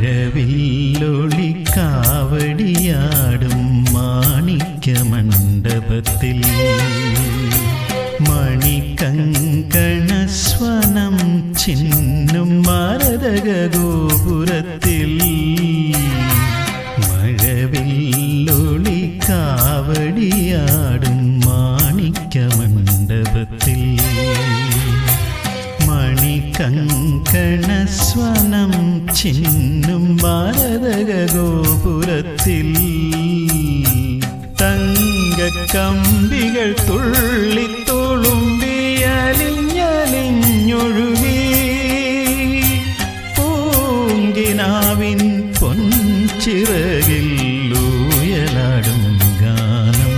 മഴവില്ലൊളിക്കാവടിയാടും മാണിക്യ മണ്ഡപത്തിൽ മണിക്കങ്കണസ്വനം ചിന്നും മാരതക ഗോപുരത്തിൽ മഴവില്ലൊളിക്കാവടിയാടും തങ്കക്കമ്പികൾ തുള്ളിത്തുളുമ്പിയലിഞ്ഞലിഞ്ഞൊഴുകി പൂങ്കിനാവിൻ പൊൻചിറകിൽ ഊയലാടും ഗാനം.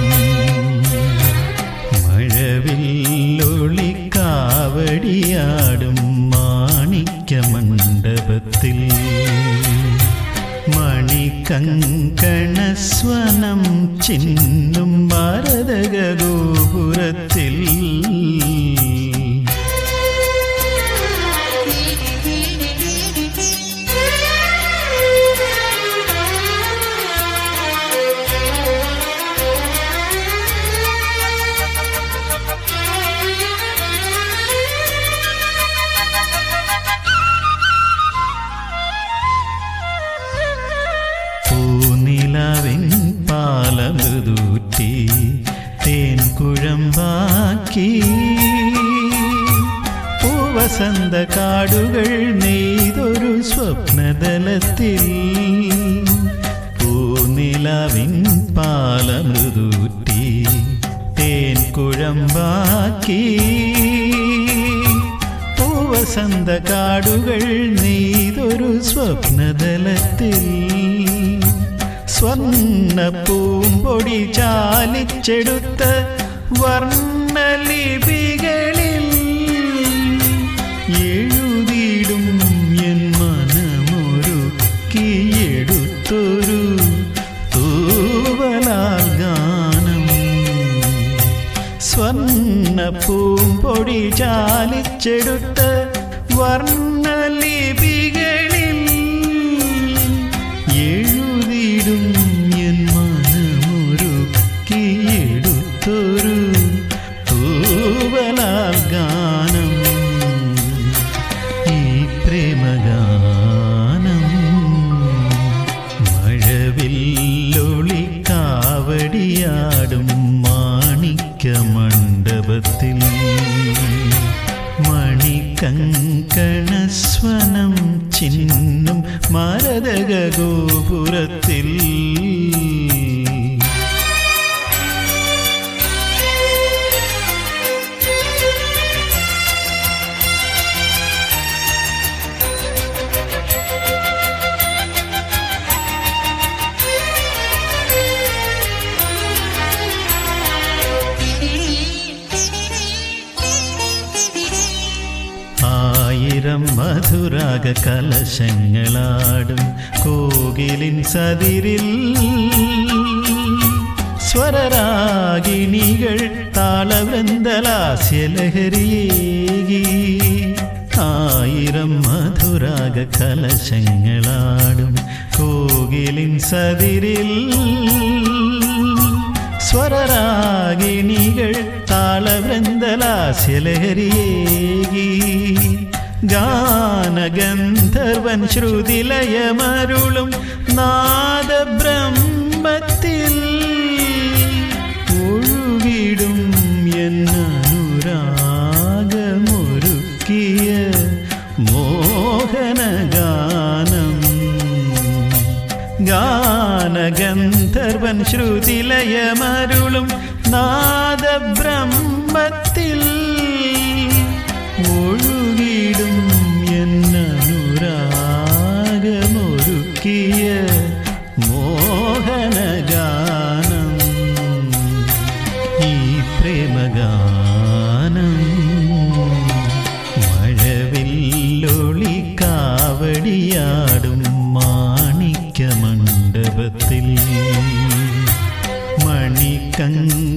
മഴവില്ലൊളി കാവടിയാടും മാണിക്യ മണ്ഡപത്തിൽ മണികങ്കണസ്വനം ചിന്നും ഭാരതക ഗോപുരത്തിൽ പാലമൃദൂറ്റി തേൻ കുഴമ്പാക്കി പൂവസന്ത കാടുകൾ നെയ്തൊരു സ്വപ്നതലത്തിൽ പൂനിലവിൻ പാലമൃതൂറ്റി തേൻ കുഴമ്പാക്കി പൂവസന്ത കാടുകൾ നെയ്തൊരു സ്വപ്നതലത്തിൽ സ്വർണ പൂമ്പൊടി ചാലിച്ചെടുത്ത വർണലിപികളിൽ എഴുതിയിടും എൻ മനമൊരു കീയെടുത്തൊരു തൂവലാഗാനം സ്വർണ പൂമ്പൊടി ചാലിച്ചെടുത്ത വർണലിപികളിൽ മനമൊരുക്കിയെടുത്തൊരു തൂവലാൽ ഗാനം. ഈ പ്രേമഗാനം മഴവില്ലൊളിക്കാവടിയാടും മാണിക്യ മണ്ഡപത്തിൽ മണികങ്കണസ്വനം ചിന്നും മരതക ഗോപുരത്തിൽ ആയിരം മധുരാഗ കലശങ്ങളാടും കോകിലിൻ സതിരിൽ. സ്വരരാഗിണികൾ താളവൃന്ദലാസ്യലഹരിയേകി. ആയിരം മധുരാഗ കലശങ്ങളാടും കോകിലിൻ സതിരിൽ. സ്വരരാഗിണികൾ താളവൃന്ദലാസ്യലഹരിയേകി. ഗാനഗന്ധർവൻ ശ്രുതിലയമരുളും നാദബ്രഹ്മത്തിൽ ഒഴുകിടും എന്നനുരാഗമൊരുക്കിയ മോഹനഗാനം. ഗാനഗന്ധർവൻ ശ്രുതിലയമരുളും നാദബ്രഹ്മത്തിൽ ഒഴുകിടും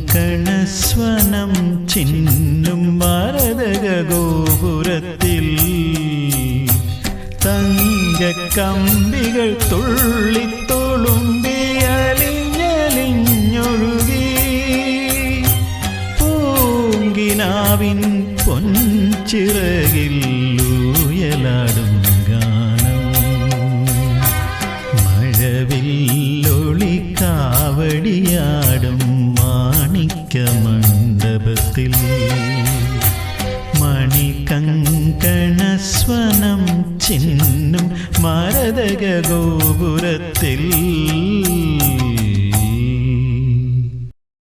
മണികങ്കണസ്വനം ചിന്നും ഭാരതക ഗോപുരത്തിൽ. തങ്കക്കമ്പികൾ തുള്ളിത്തുളുമ്പിയലിഞ്ഞലിഞ്ഞൊഴുകി പൂങ്കിനാവിൻ പൊൻചിറകിൽ മണികങ്കണസ്വനം ചിന്നും മരതക ഗോപുരത്തിൽ